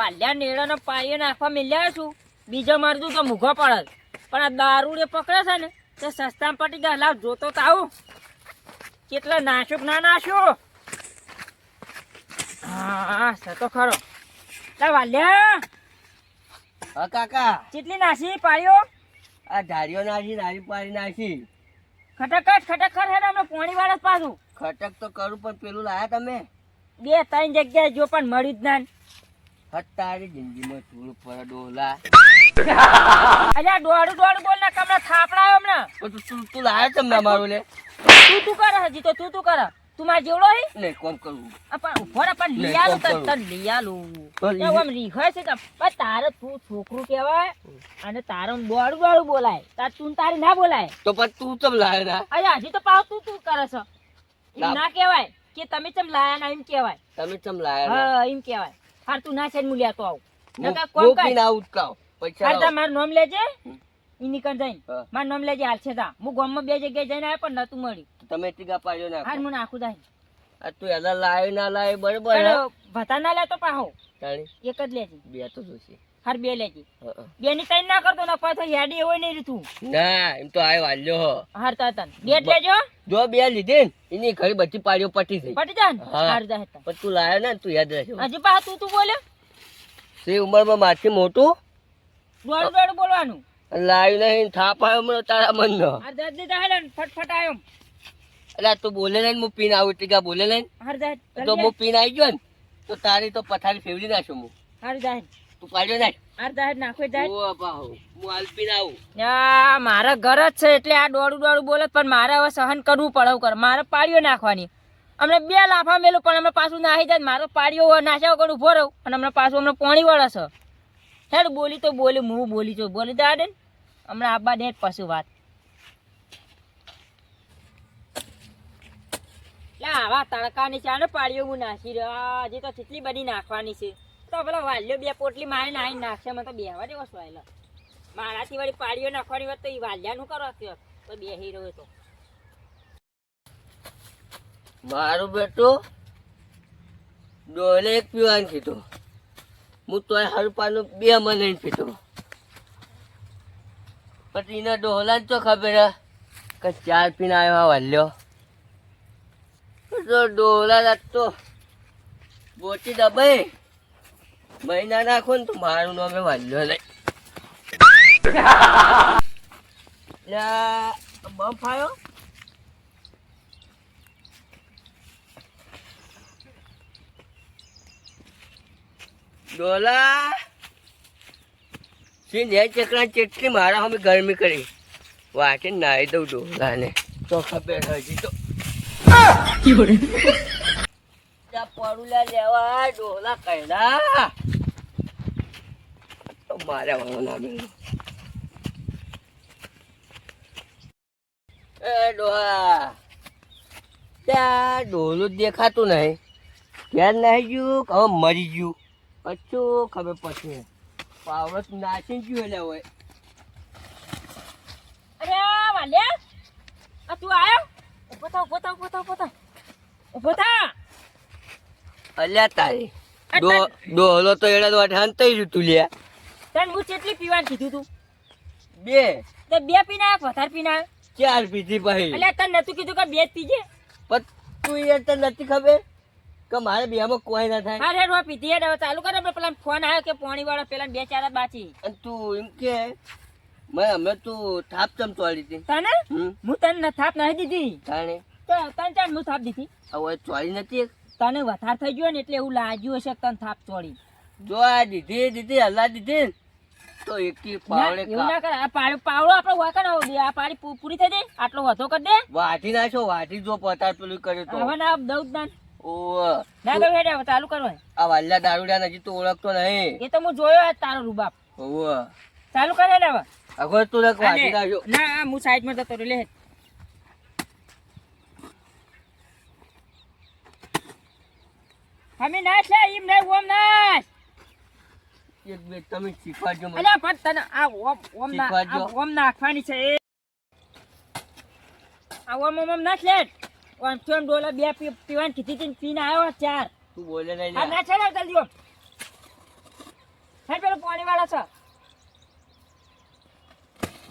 વાલ્યા નેળાનો પાયો નાખવા મિલ્યા છું. બીજા મારતું તો મૂઘો પડે. પણ આ દારૂ એ પકડે છે ને તે સસ્તામાં પટી ગયા લાવ જોતો તાવ કેટલા નાશુક ના નાશો. હા છે તો ખરો. લા વાલ્યા. હા કાકા. કેટલી નાસી પાયો? આ ધારીઓ નાસી નારી પાડી નાખી ખટખટ ખટખટ હે ને હમણાં પોણી વાળા પાછું. ખટક તો કરું પણ પેલું લાયા તમે? બે ત્રણ જગ્યાએ જો પણ મળ્યું જ ના. હતારી જિંદગીમાં ધૂળ પર ડોલા અલ્યા દોડું દોડું બોલ ને કમરા થાપડાયો હમણાં. તું તું તું લાયો તમને મારું લે. તું તું કરે હજી તો તું તું કરે. તું માર જેવડો હે? ને કોમ કરું. અપા ઊભો રે પણ લઈ આલું તન તન લઈ આલું. તો લઈ- એવું છે કે પણ તારે તું છોકરું કહેવાય અને તારું દોડું દોડું બોલાય. તાર તું તારી ના બોલાય. તો પણ તું ચમ લાયો ના? અરે હજી તો પાવ તું તું કરે છે. ના. કહેવાય કે તમે ચમ લાયા ના એમ કહેવાય. તમે ચમ લાયા હા એમ કહેવાય. હાર ના છે હું લેતો આવું કોમ કર. પૈસા. નામ લેજે. હમ. ઈ નીકળ જઈને. નામ લેજે હાલ છે તા. હું ગામમાં બે જગ્યાએ જઈને આવ્યો પણ નતું મળી તમે ટીકા પાડ્યો ના હું નાખું જાય આ તું એલા લાયો ના લાયો બરોબર ભતા ના લેતો પાહો. એક જ લેજે. બે તો જોશે. હાર બે લેજે. બે ની ના કરતો ના પાછો હેડી હોય નહીં રીતું ના એમ તો આ વાલ્યો હો. હાર તા તન બેટ લેજો. જો બે લીધી એની ઘડી બધી પાડીઓ પટી થઈ પટી જાન હર જા હતા પણ તું લાયો ને તું યાદ રહેશે હજી પા તું તું બોલ્યો? તે ઉંમરમાં માથી મોટું? દોડું દોડું બોલવાનું. લાયું નહીં થાપ આવ્યો હમણાં તારા મનનો. હર જા દીધા હેલે ફટફટ આવ્યો એટલે તું બોલે નહીં હું પીન આવું ટીકા બોલે ને? હર જા. તો હું પીન આવી ગયો ને તો તારી તો પથારી ફેવડી નાખું હું. હર જા. તું પાડ્યો નાખ હાર જા નાખો જા ઓ બાહુ હું હાલ આવું આ મારા ઘર જ છે એટલે આ દોડું દોડું બોલે પણ મારે હવે સહન કરવું પડે કર. મારે પાડ્યો નાખવાની. અમને બે લાફા મેલું પણ અમે પાછું નાહી જાય મારો પાડીઓ નાખ્યા વગર ઊભો રહું અને હમણાં પાછું અમને પોણી વળે છે. હેડ બોલી તો બોલી હું બોલી છું. બોલી દાડે ને. હમણાં આબા દે પાછું વાત. આવા તડકાની છે આને પાડીઓ હું નાસી રહ્યો. હજી તો કેટલી બધી નાખવાની છે. તો પેલા વાલ્યો બે પોટલી મારી નાખી નાખશે મને તો બેહવા દેવો સ્વાયલો મારાથી વળી પાડીઓ નાખવાની વાત તો એ વાલ્યાનું કરો કે તો બે રહ્યો તો. મારું બેટું ડોલે એક પીવાનું કીધું. હું તોય હરપાનું બે મને પીધું. પછી એના ડોહલા તો ખબર કે ચાર પીને આવ્યો વાલ્યો. તો ડોહલા તો બોટી દબાઈ. મહિના નાખો ને તો મારું નામે વાલ્યો નહીં. લ્યા, બમ ડોલા સિંહ હે ચકલા ચેટલી મારા અમે ગરમી કરી? વાટે નાહી દઉં ડોલાને. તો ખબર હજી તો. પડુલા લેવા ડોલા કહેલા મારે વાળો બેનો એ ડોહા ત્યાં ડોલું જ દેખાતું નહીં ક્યાં નાહી ગયું હવે મરી ગયું અચ્છું ખબર પછી પાવડો નાસી ગયું એટલે હોય અરે વાલે આ તું આવ્યો ઊભો થા ઊભો થા ઊભો થા ઊભો થા ઊભો થા અલ્યા તારી. ડોલો તો એડા વાટે હંતાઈ રહ્યું તું લ્યા. તને હું કેટલી પીવાનું કીધું તું? બે. તો બે પીના આવ્યો વધારે પીના આવ્યો ચાર પીધી ભાઈ. એટલે તને નતું કીધું કે બે જ પીજે? પણ તું એ તને નથી ખબર કે મારે બેમાં કોઈ ના થાય? મારે રો પીધી હે હવે ચાલુ કરે પેલા ફોન આવ્યો કે પાણી વાળા પેલા બે ચાર બાચી. અને તું એમ કે મેં અમે તું થાપ ચમ ચોળી હતી. તને? હું તને થાપ નહીં દીધી. તાણે? તો તને ચાલ હું થાપ દીધી? હવે ચોળી નથી તને વધારે થઈ ગયો ને એટલે એવું લાગ્યું હશે તને થાપ ચોળી. જો આ દીધી દીધી હલ્લા દીધી તો એકી ના, પાવડે એવું ના કરે આ પાડ- પાવડો આપણો વાંકા ના દે આ પાડી પૂરી થઈ જાય? આટલો વધો કર દે. વાટી નાખો વાટી જો પતાર પેલું કરે તો. હવે ના દઉં જ ના. ઓવે. ના કહ્યું હેડે ચાલુ કરો આ વાલ્લા દારૂડા નજી તો ઓળખતો નહીં. એ તો હું જોયો આ તારો રૂબાપ ઓ ચાલુ કરે હેડે હવે. આગળ તું લખ વાટી નાખો ના હું સાઈડમાં જતો રહ્યો લે. અમે નાશ લે એમ નહીં ઓમ નાચ એક બે તમે શીખવાડજો મને. અલ્યા પણ તને આ ઓમ ઓમ ના આ ઓમ નાખવાની છે એ. આ ઓમ ઓમ ઓમ નાખ ઓમ ચોમ ડોલા બે પી- પીવાની કીધી હતી પીને આવ્યો ચાર તું બોલે નહીં આ લ્યા. નાચ જલ્દી ઓમ. હે પેલો પાણી વાળા છે.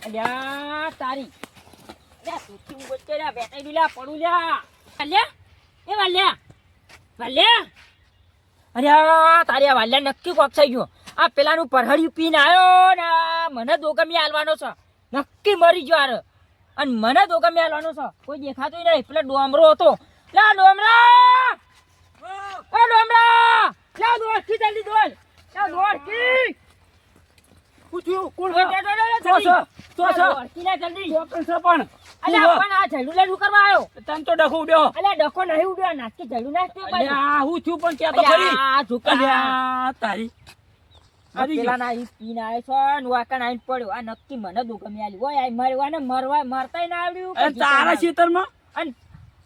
અલ્યા તારી. અલ્યા સુખી હું લ્યા બેટાઈ લ્યા પડું લ્યા. વાલ્યા? એ વાલ્યા? વાલ્યા? અરે તારી આ વાલ્યા નક્કી કોક થઈ ગયો. આ પેલાનું પરહળિયું પીને આવ્યો ને મને દોગમી હાલવાનો છે. નક્કી મરી ગયો આરે અને મને દોગમી હાલવાનો છે. કોઈ દેખાતું નહીં. પેલો ડોમરો હતો. લા ડોમરા! એ ડોમરા! લા દોડકી જલ્દી દોડ. લા દોડકી પૂછ્યું કોણ છે? તો જલ્દી. છે, તો છે. દોડકી ના જલ્દી. ચોકન છે પણ. અલ્યા પણ આ જલ્દી લઈને કરવા આવ્યો? તન તો ડખો ઉડ્યો. અલ્યા ડખો નહીં ઉડ્યો. નાખી નાખતું પાછું. અલ્યા હું છું પણ ક્યાં તો ખરી. આ ઝુકા. તારી. આ. પેલાના અહીં પીને આવ્યો છે ને વાંકણ આઈને પડ્યો. આ નક્કી મને દુગમી આલી. હોય આ મરવા ને મરવા મરતાય ના આવડ્યું. અરે તારા ખેતરમાં? અને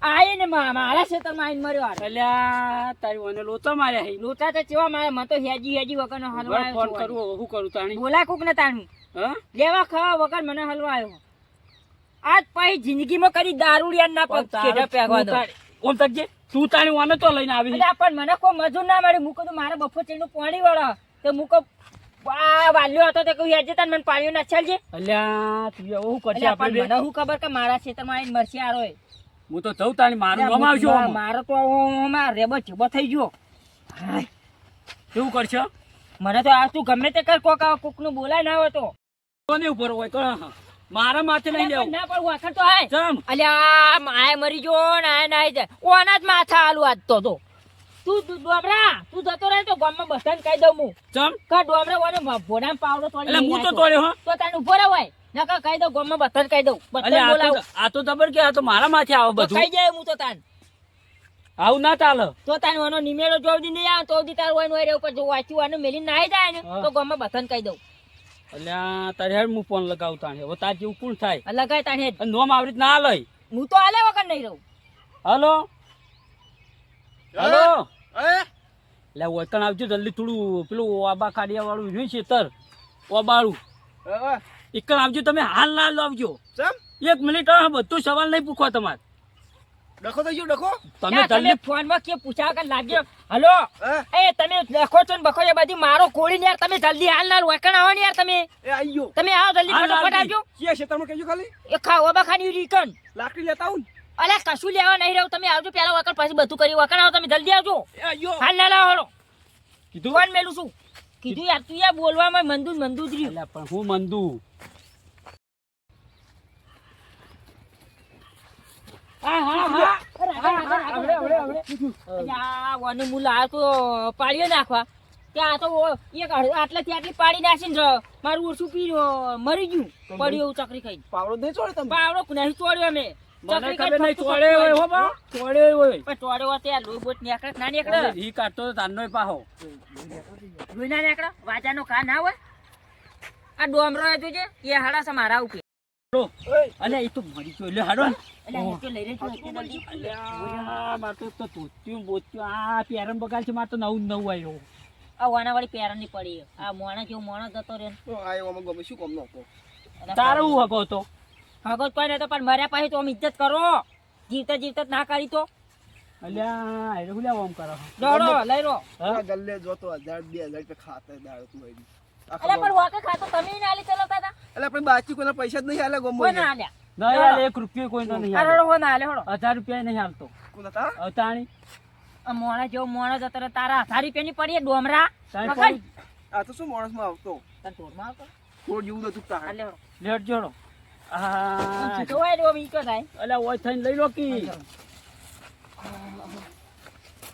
આઈને મા- મારા ખેતરમાં આઈને મર્યો આ. અલ્યા તારી ઓને લોચા માર્યા હે. લોચા તો ચેવા મારે મને તો હેજી હેજી વગરનો હલવા વળ ફોન આવ્યો હું કરું તાણી? બોલા કોક ને તાણું. હા? લેવા ખાવા વગર મને હલવા આવ્યો. આજ પછી જિંદગીમાં કરી દારૂડિયા ના પગ કેડા પેગવા દો. ઓમ તકજે તું તાણી? ઓને તો લઈને આવી પણ મને કોઈ મજૂર ના મળ્યું. મૂકો તો મારે બફો ચીડનું પાણી વાળા. તો મૂકો વાલ્યો હતો તે કહ્યું હેજે તાન મને પાણી ના અલ્યા તું હવે કરશે આપણે મને શું ખબર કે મારા ખેતરમાં આવીને મરસી આરો હું તો જઉં તાણી મારું નામ આવજો મારો તો આમાં રેબો ચીબો થઈ ગયો. કેવું કરશો? મને તો આ તું ગમે તે કર કોક આ કોકનું બોલાય ના હોય તો. કોને ઉપર હોય? કણ? મારા માથે નહીં લેવું. ના પણ વાખર તો અલ્યા આય મરી ગયો ને આય નાય જાય. ઓના જ માથા આલુ આજ તો તો તું તું ડોબરા તું જતો રહે તો ગામમાં બધાને કહી દઉં હું. ચમ? કા ડોબરા ઓને ભોડા પાવડો તોડી એટલે હું તો તોડ્યો હો. તો તને ઊભો રહે નકા કહી દઉં ગામમાં બધાને કહી દઉં. બધાને બોલાવ. આ તો- તબર કે આ તો મારા માથે આવે બધું. કહી જાય હું તો તાન. આવું ના ચાલે. તો તાન ઓનો નિમેળો જો દી નહીં આવે તો દી તાર હોય ને હોય ઉપર જો વાંચ્યું આનું મેલી નાહી જાય ને. તો ગામમાં બધાને કહી દઉં. અલ્યા તારે હેડ હું ફોન લગાવું તાણે. હવે તાર જેવું કોણ થાય? લગાય તાણ હેડ. નોમ આવી ના લઈ હું તો આલે વગર નહીં રહું. હલો? હલો? એટલે વતન આવજો જલ્દી થોડું પેલું ઓબા કાઢિયા વાળું છેતર છે તર. ઓબાળું. એક આવજો તમે હાલ ના આવજો. એક મિનિટ બધું સવાલ નહીં પૂછવા તમારે. ડખો થઈ ગયો ડખો? તમે તમે ફોનમાં કે પૂછ્યા કે લાગ્યો. હલો? એ તમે ડખો છો ને બખો એ બધી મારો કોળી ને યાર તમે જલ્દી હાલ ના વકણ આવો ને યાર તમે. એ આઈ તમે આવો જલ્દી ફટાફટ આવજો. ક્યાં ક્ષેત્રમાં કેજો ખાલી? એ ખાવા બખાની રીકન લાકડી લેતા આવું અલ્યા કશું લેવા નહીં રહ્યું તમે આવજો પેલા વકણ પછી બધું કરી વકણ આવો તમે જલ્દી આવજો. હાલ ના લાવો હળો. કીધું? કોણ મેલું છું? કીધું યાર તું યાર બોલવામાં મંદુ મંદુ જ રહ્યું. પણ હું મંદુ? નાખવા. ત્યાં તો એક આટલી પાડી નાખીને મારું ઓછું પી મરી ગયું. પડ્યું એવું ચકરી ખાઈ પાવડો નહીં ચોડે તમે? પાવડો નહીં ચોડ્યો અમે. મને ખબર નહીં ચોડે હોય હો બા. ચોડે હોય. પણ ચોડ્યો હોય ત્યાં લોહી બોટ નીકળે ના નીકળે? ઈ કાઢતો તો તારનો પાહો. લોહી ના નીકળે? વાજાનો કા ના હોય? આ ડોમરો જોજે એ હાડા છે મારા ઉપર. લો, અલ્યા તો મરી ગયો. એટલે હાડો. ને. એટલે હેઠે લઈ લેજો, હેઠે જલ્દી. અલ્યા મારે તો તો ધોતિયું ને આ પેરન બગાડ છે મારે તો નવું નવું આવ્યું આ વાનાવાળી પેરણની પડી આ મોણા જેવો મોણા જતો રે ગમે શું કામનો હતો? અને હું હકો તો હગત કોઈ નતો પણ મર્યા પછી તો આમ ઇજ્જત કરો. જીવતા જીવતા ના કરી તો. અલ્યા એ હું લેવા કરો? દોડો લઈ રો ગલ્લે જોતો હજાર બે હજાર રૂપિયા તું આવી અલે પણ વાકે ખાતો તમે ના આલી ચલાવતા હતા એટલે આપણે બાકી કોઈના પૈસા જ નહીં હાલે ગમો કોઈ ના આલ્યા? ના યાર એક રૂપિયો કોઈ નહીં આ હો ના આલે હળો. હજાર રૂપિયા નહીં હાલતો કોના તા? અતાણી. મોણા જેવો મોણો જતો તારા હજાર રૂપિયાની પડી ડોમરા. તારી આ તો શું માણસમાં આવતો? તને ટોળમાં આવતો? થોડ જેવું નતું તાર. આલે હળો. લેટ જોડો. ને એવો વીંચો થાય. અલ્યા ઓય થઈને લઈ લો કી.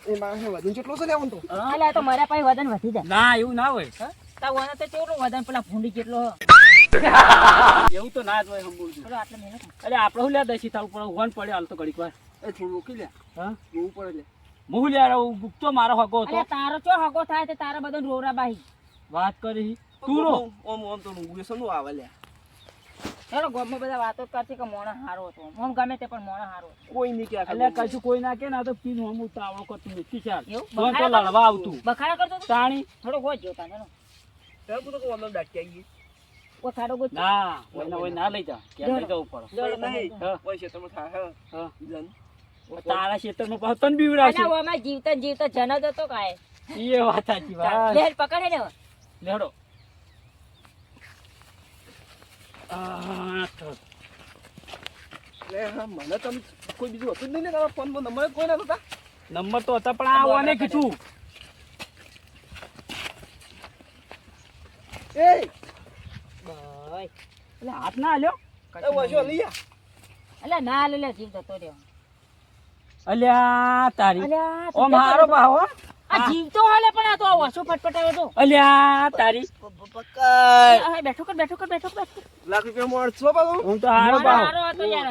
એ માણસ વધુ કેટલો છે લેવાનું તો. હા? આલે આ તો મર્યા પછી વજન વધી જાય. ના એવું ના હોય. હા? તાર વાના તો કેવડું વજન? પેલા ભૂંડી જેટલો હ. એવું તો ના જ હોય. અરે આપણે હું લે દસી થાવ પણ વન પડે હાલ તો ઘડીક વાર. એ થોડું રોકી લે. હા? જોવું પડે લે. હું લે ગુપ્તો મારો હકો હતો. અલ્યા તારો ચો હગો થાય તે તારા બધા રોરા બાહી. વાત કરી. તું રો. ઓમ ઓમ તો સનું આવે લે ચલો ગામમાં બધા વાતો કરશે કે મોણો હારો હતો મોમ ગમે તે પણ મોણો હારો કોઈ નહીં કે એટલે કશું કોઈ ના કે ના તો પીન હમ ઉતાવળો કરતું નથી ચાલ. એવું? તો લડવા આવતું. બખાડા કરતો તાણી. થોડો ગોજ જોતા ને તો તો ઓમ ડાકી આવી ઓ ખાડો ગોજ ના ઓયના ઓય ના લઈ જા. કે લઈ જા ઉપર? નહીં. હા. છે ક્ષેત્રમાં થા હા હા. જન. તારા ખેતરમાં પાછું પતન બીવડાવશે. જીવતા જીવતા જન જ હતો કાય એ વાત સાચી વાત લેડ પકડે ને લેડો આ તો. લે હા મને તમે કોઈ બીજું હતું જ નહીં ને તમારા ફોનમાં નંબર કોઈ ના હતા નંબર તો હતા પણ આ ઓને કીધું. એ! ભાઈ એટલે હાથ ના આલ્યો? એ લઈ અલ્યા ના લે લે જીવ જતો રહ્યો. અલ્યા તારી. અલ્યા ઓ મારો પાહો આ જીવતો હાલે પણ આ તો વાસો ફટફટાયો તો. અલ્યા તારી. પકડ. બેઠો કર બેઠો કર બેઠો કર લાખ રૂપિયા મળશો બાબુ હું તો હારો બાબુ.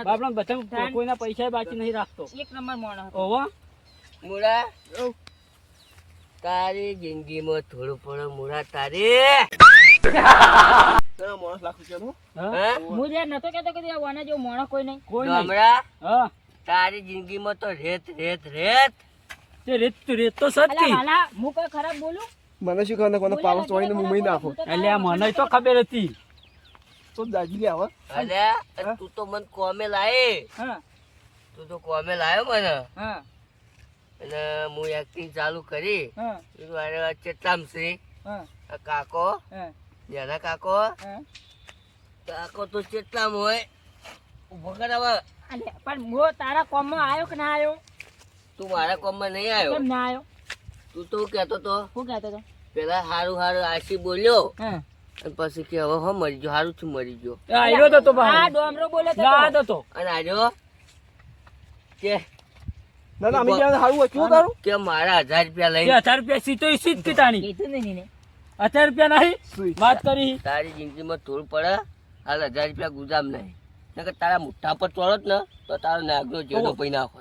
બાપડા બધા કોઈના પૈસા બાકી નહીં રાખતો. એક નંબર મોણો હતો. ઓવો મુડા તારી જિંદગીમાં થોડું પડો મુડા તારી. તારા લાખ રૂપિયાનું? હા? હા? હું જે નતો કેતો કે આ વાના જેવો મોણો કોઈ નહીં. કોઈ હમણાં તારી જિંદગીમાં તો રેત રેત રેત. તે રેત તો રેત તો અલ્યા અલા હું કોઈ ખરાબ બોલું? મને શું ખબર કોને પાવર ચોઈને મુંબઈ નાખો. અલ્યા મને તો ખબર હતી. તો દાજી લે આવા અલ્યા તું તો મન કોમે લાય. હા. તું તો કોમે લાયો મને. હા. એટલે હું એક્ટિંગ ચાલુ કરી. હા. અરે આ ચેટલામ છે. હા. કાકો હા. નાના કાકો. હા. કાકો તો ચેતલામ હોય. ઊભો કર હવે. પણ મો તારા કોમમાં આવ્યો કે ના આવ્યો? તું મારા કોમમાં નહીં આવ્યો? કેમ ના આવ્યો? તું તો કહેતો તો. શું કહેતો તો? પેલા હારું હારું આશી બોલ્યો. અને પછી કે હવે હો મરી ગયો હારું છું મરી ગયો. આવ્યો તો તો આ ડોમરો બોલે તો યાદ તો અને આજો કે ના ના અમે ક્યાં હારું હતું તારું કે મારા હજાર રૂપિયા લઈ હજાર રૂપિયા સીતો સીત કીધાણી કીધું નહીં ને હજાર રૂપિયા નહીં. વાત કરી. તારી જિંદગીમાં થોડું પડે હાલ હજાર રૂપિયા ગુજામ નહીં. નકર તારા મુઠ્ઠા પર ચોળત ને તો તારો નાગનો જેનો પૈ નાખો.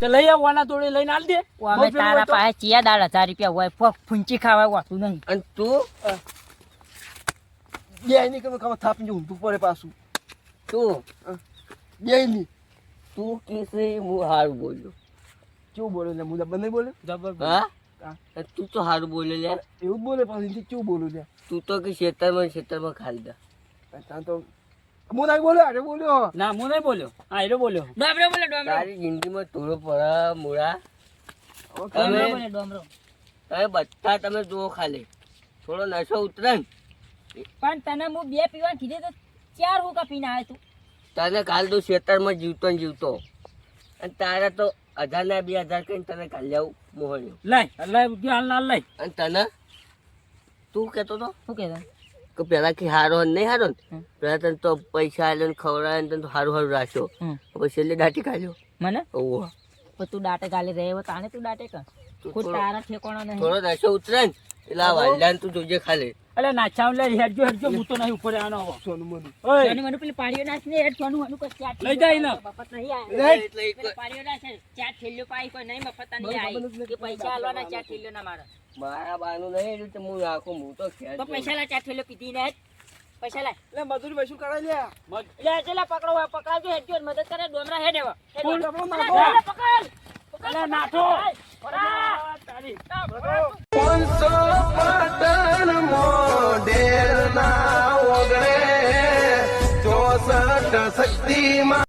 તે લઈ આવ વાના તોડી લઈને આલ દે. અમે તારા પાસે ચિયા દાળ હજાર રૂપિયા હોય ફોક ફૂંચી ખાવા વાતું નહીં. અને તું? બે ની તમે ખબર થાપી ઊંધું પડે પાછું. તું? બે ની તું કેસે હું હારું બોલ્યો કેવું બોલે ને મુદા બંને બોલે? જબર હા. તું તો હારું બોલે લે. એવું બોલે પાછી કેવું બોલું લે? તું તો કે ખેતરમાં ખેતરમાં ખાલી દે. ત્યાં તો હું બોલ્યો અરે બોલ્યો. ના હું બોલ્યો. હા એરો બોલ્યો. ડોમરો બોલે ડોમરો. તારી જિંદગીમાં થોડો પડે મૂળા તમે બોલે ડોમરો. તમે બધા તમે જુઓ ખાલી. થોડો નશો ઉતરે પણ તને હું બે પીવા કીધે તો ચાર હું પીને આવે તું. તને કાલ તો ખેતરમાં જીવતો ને જીવતો. અને તારે તો હજાર ના બે હજાર કહીને તને કાલ લેવું મોહણ્યું લઈ લઈ હાલ ના લઈ. અને તને? તું કહેતો તો? શું કહેતો? કે પેલા કે હારો નહીં હારો ને પેલા તને તો પૈસા આલ્યો ને ખવડાવ્યો ને તને તો હારું હારું રાખ્યો. પછી એટલે દાટી કાઢ્યો મને? ઓહો. તું દાટે ગાલે રહે તાને તું દાટે કર. તારા ઠેકોણા નહીં. થોડો નશો ઉતરે ને. એટલે વાલ્યાન તું જોજે ખાલી. અલે નાચા લે હેડજો હેડજો હું તો નહીં ઉપર આનો સોનુ સોનું ઓય. સોનુ મને પેલી પાડીઓ નાખ ને હેડ સોનુ મને કોઈ ચાટ લઈ જાય ને. મફત નહીં આવે. એટલે પાડીઓ નાખે ચાટ થેલીઓ પાઈ કોઈ નહીં મફત નહીં આવી. કે પૈસા આલવાના ચાટ થેલીઓ ના મારા. મારા બાનું નહીં એટલે હું રાખો હું તો ખેંચ. તો પૈસા લા ચાટ થેલીઓ પીધી ને પૈસા લાય લે મજૂરી વસૂલ કરાય લે. લે ચલા પકડો પકડાવજો હેડજો મદદ કરે ડોમરા હેડ એવા પકડ. પાંચસો પતન મોઢેર ના ઓગણે ચોસઠ શક્તિમાં